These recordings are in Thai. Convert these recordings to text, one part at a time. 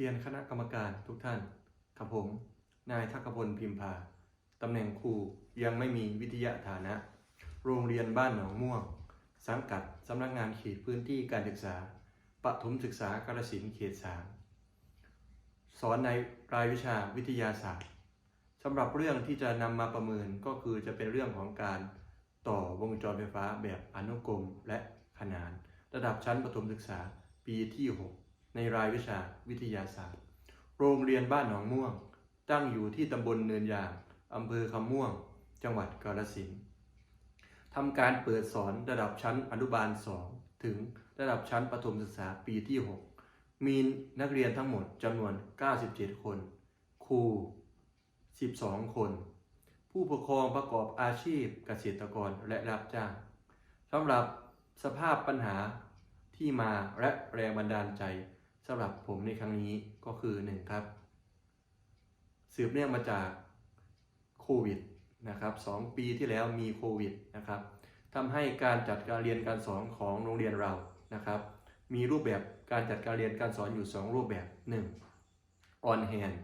รียนคณะกรรมการทุกท่านกับผม นายทักพลพิมพาตำแหน่งครูยังไม่มีวิทยาฐานะ โรงเรียนบ้านหนองม่วง สังกัดสำนักงานเขตพื้นที่การศึกษาปฐมศึกษากาฬสินเขตสามสอนในรายวิชาวิทยาศาสตร์สำหรับเรื่องที่จะนำมาประเมินก็คือจะเป็นเรื่องของการต่อวงจรไฟฟ้าแบบอนุกรมและขนาน ระดับชั้นประถมศึกษาปีที่ 6 ในรายวิชาวิทยาศาสตร์ โรงเรียนบ้านหนองม่วง ตั้งอยู่ที่ตำบลเนินยางอำเภอคำม่วง จังหวัดกาฬสินธุ์ทำการเปิดสอนระดับชั้นอนุบาล 2 ถึงระดับชั้นประถมศึกษาปีที่ 6 มีนักเรียนทั้งหมดจำนวน 97 คน ครู 12 คน ผู้ปกครองประกอบอาชีพเกษตรกรและรับจ้างสำหรับสภาพปัญหาที่มาและแรงบันดาลใจ สำหรับผมในครั้งนี้ก็คือ 1 ครับ สืบเนื่องมาจากโควิดนะครับ2ปีที่แล้วมีโควิดนะครับทำให้การจัดการเรียนการสอนของโรงเรียนเรานะครับ มีรูปแบบการจัดการเรียนการสอนอยู่ 2 รูปแบบ 1. on hand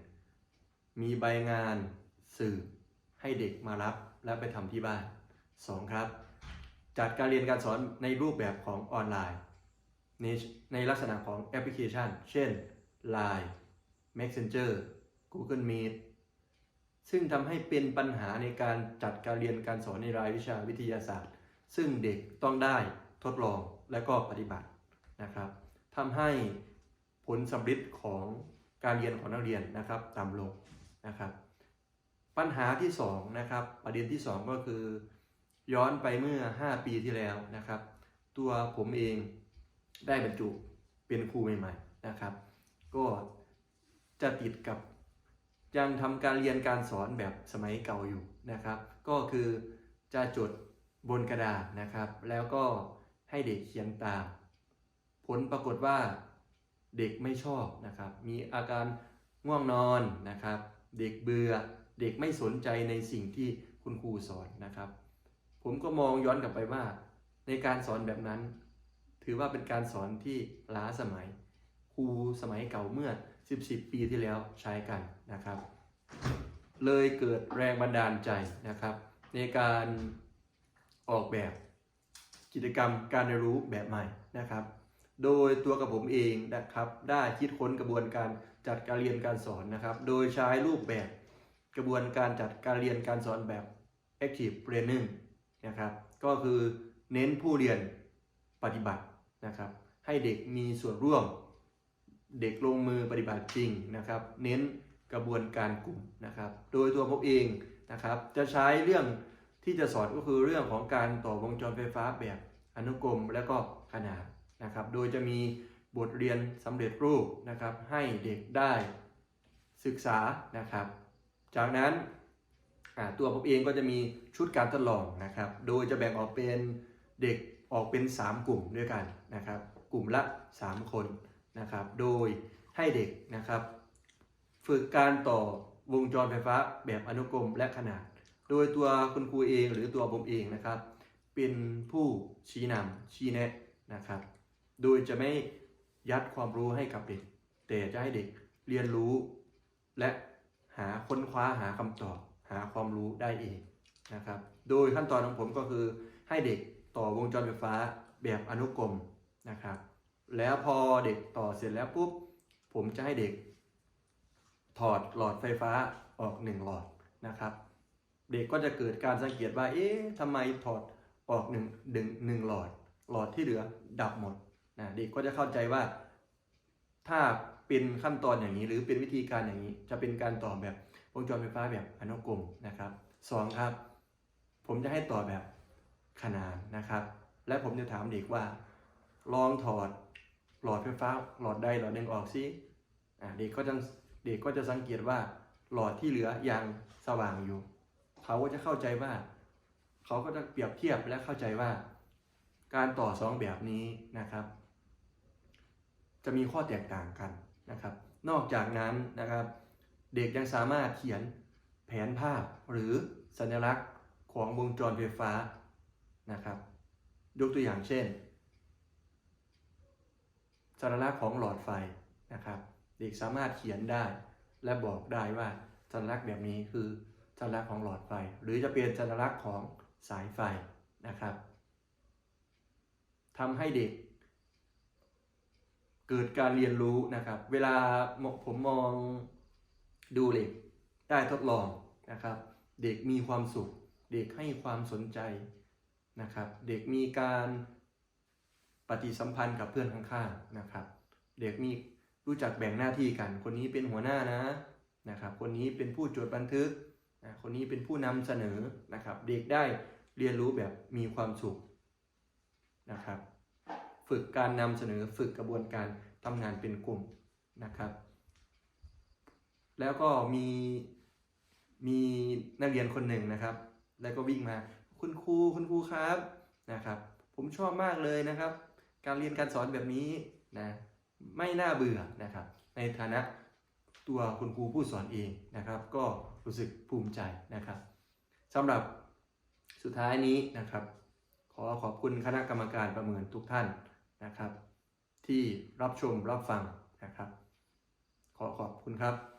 มีใบงานสื่อให้เด็กมารับและไปทำที่บ้าน 2. ครับ จัดการเรียนการสอนในรูปแบบของออนไลน์ ในในลักษณะของแอปพลิเคชัน เช่น Line Messenger Google Meet ซึ่งทำให้เป็นปัญหาในการจัดการเรียนการสอนในรายวิชาวิทยาศาสตร์ ซึ่งเด็กต้องได้ทดลองและก็ปฏิบัตินะครับทำให้ผลสำเร็จของการเรียนของนักเรียนนะครับต่ำลงนะครับ ปัญหาที่2นะครับประเด็นที่ 2 ก็คือ ย้อนไปเมื่อ 5 ปีที่แล้วนะครับ ตัวผมเอง ได้บรรจุเป็นครูใหม่ๆนะครับ ก็จะติดกับยังทำการเรียนการสอนแบบสมัยเก่าอยู่นะครับ ก็คือจะจดบนกระดาษนะครับ แล้วก็ให้เด็กเขียนตาม ผลปรากฏว่าเด็กไม่ชอบนะครับ มีอาการง่วงนอนนะครับ เด็กเบื่อเด็กไม่สนใจในสิ่งที่คุณครูสอนนะครับ ผมก็มองย้อนกลับไปว่าในการสอนแบบนั้น ถือว่าเป็นการสอนที่ล้าสมัย ครูสมัยเก่าเมื่อ 10 10 ปีที่แล้วใช้กันนะครับ เลยเกิดแรงบันดาลใจนะครับ ในการออกแบบกิจกรรมการเรียนรู้แบบใหม่นะครับ โดยตัวกับผมเองนะครับได้คิดค้นกระบวนการจัดการเรียนการสอนนะครับ โดยใช้รูปแบบกระบวนการจัดการเรียนการสอนแบบ active learning นะครับ ก็คือเน้นผู้เรียนปฏิบัติ นะครับ ให้เด็กมีส่วนร่วม เด็กลงมือปฏิบัติจริงนะครับ เน้นกระบวนการกลุ่มนะครับ โดยตัวผมเองนะครับ จะใช้เรื่องที่จะสอนก็คือเรื่องของการต่อวงจรไฟฟ้าแบบอนุกรมและก็ขนานนะครับ โดยจะมีบทเรียนสำเร็จรูปนะครับ ให้เด็กได้ศึกษานะครับ จากนั้นตัวผมเองก็จะมีชุดการทดลองนะครับ โดยจะแบ่งออกเป็นเด็ก ออกเป็น 3 กลุ่มด้วยกันนะครับ กลุ่มละ 3 คนนะครับ โดยให้เด็กนะครับ ฝึกการต่อวงจรไฟฟ้าแบบอนุกรมและขนาด โดยตัวคุณครูเองหรือตัวผมเองนะครับ เป็นผู้ชี้นำชี้แนะนะครับ โดยจะไม่ยัดความรู้ให้กับเด็ก แต่จะให้เด็กเรียนรู้ และหาค้นคว้าหาคำตอบ หาความรู้ได้เองนะครับ โดยขั้นตอนของผมก็คือให้เด็ก ต่อวงจรไฟฟ้าแบบอนุกรมนะครับ แล้วพอเด็กต่อเสร็จแล้วปุ๊บผมจะให้เด็ก ถอดหลอดไฟฟ้าออกหนึ่งหลอดนะครับ เด็กก็จะเกิดการสังเกตว่า เอ๊ะทำไมถอดออกหนึ่งดึงหนึ่งหลอด หลอดที่เหลือดับหมดนะเด็กก็จะเข้าใจว่า ถ้าเป็นขั้นตอนอย่างนี้ หรือเป็นวิธีการอย่างนี้ จะเป็นการต่อแบบวงจรไฟฟ้าแบบอนุกรมนะครับสองครับ ผมจะให้ต่อแบบ ขนานนะครับ และผมจะถามเด็กว่า ลองถอดหลอดไฟฟ้าหลอดใดหลอดหนึ่งออกซิเด็กก็จะเด็กก็จะสังเกตว่าหลอดที่เหลือยังสว่างอยู่ เขาก็จะเข้าใจว่า เขาก็จะเปรียบเทียบและเข้าใจว่า การต่อสองแบบนี้นะครับ จะมีข้อแตกต่างกันนะครับ นอกจากนั้นนะครับ เด็กยังสามารถเขียนแผนภาพหรือสัญลักษณ์ของวงจรไฟฟ้า นะครับยกตัวอย่างเช่นสัญลักษณ์ของหลอดไฟนะครับ เด็กสามารถเขียนได้ และบอกได้ว่าสัญลักษณ์แบบนี้คือสัญลักษณ์ของหลอดไฟ หรือจะเป็นสัญลักษณ์ของสายไฟนะครับทำให้เด็ก เกิดการเรียนรู้นะครับ เวลาผมมองดูเด็กได้ทดลองนะครับ เด็กมีความสุข เด็กให้ความสนใจ นะครับ เด็กมีการปฏิสัมพันธ์กับเพื่อนข้างๆนะครับ เด็กมีรู้จักแบ่งหน้าที่กัน คนนี้เป็นหัวหน้านะนะครับ คนนี้เป็นผู้จดบันทึกนะคนนี้เป็นผู้นำเสนอนะครับ เด็กได้เรียนรู้แบบมีความสุขนะครับ ฝึกการนำเสนอฝึกกระบวนการทำงานเป็นกลุ่มนะครับ แล้วก็มีมีนักเรียนคนหนึ่งนะครับ แล้วก็วิ่งมา คุณครูคุณครูครับนะครับ ผมชอบมากเลยนะครับ การเรียนการสอนแบบนี้นะไม่น่าเบื่อนะครับ ในฐานะตัวคุณครูผู้สอนเองนะครับ ก็รู้สึกภูมิใจนะครับสำหรับสุดท้ายนี้นะครับ ขอขอบคุณคณะกรรมการประเมินทุกท่านนะครับ ที่รับชมรับฟังนะครับ ขอขอบคุณครับ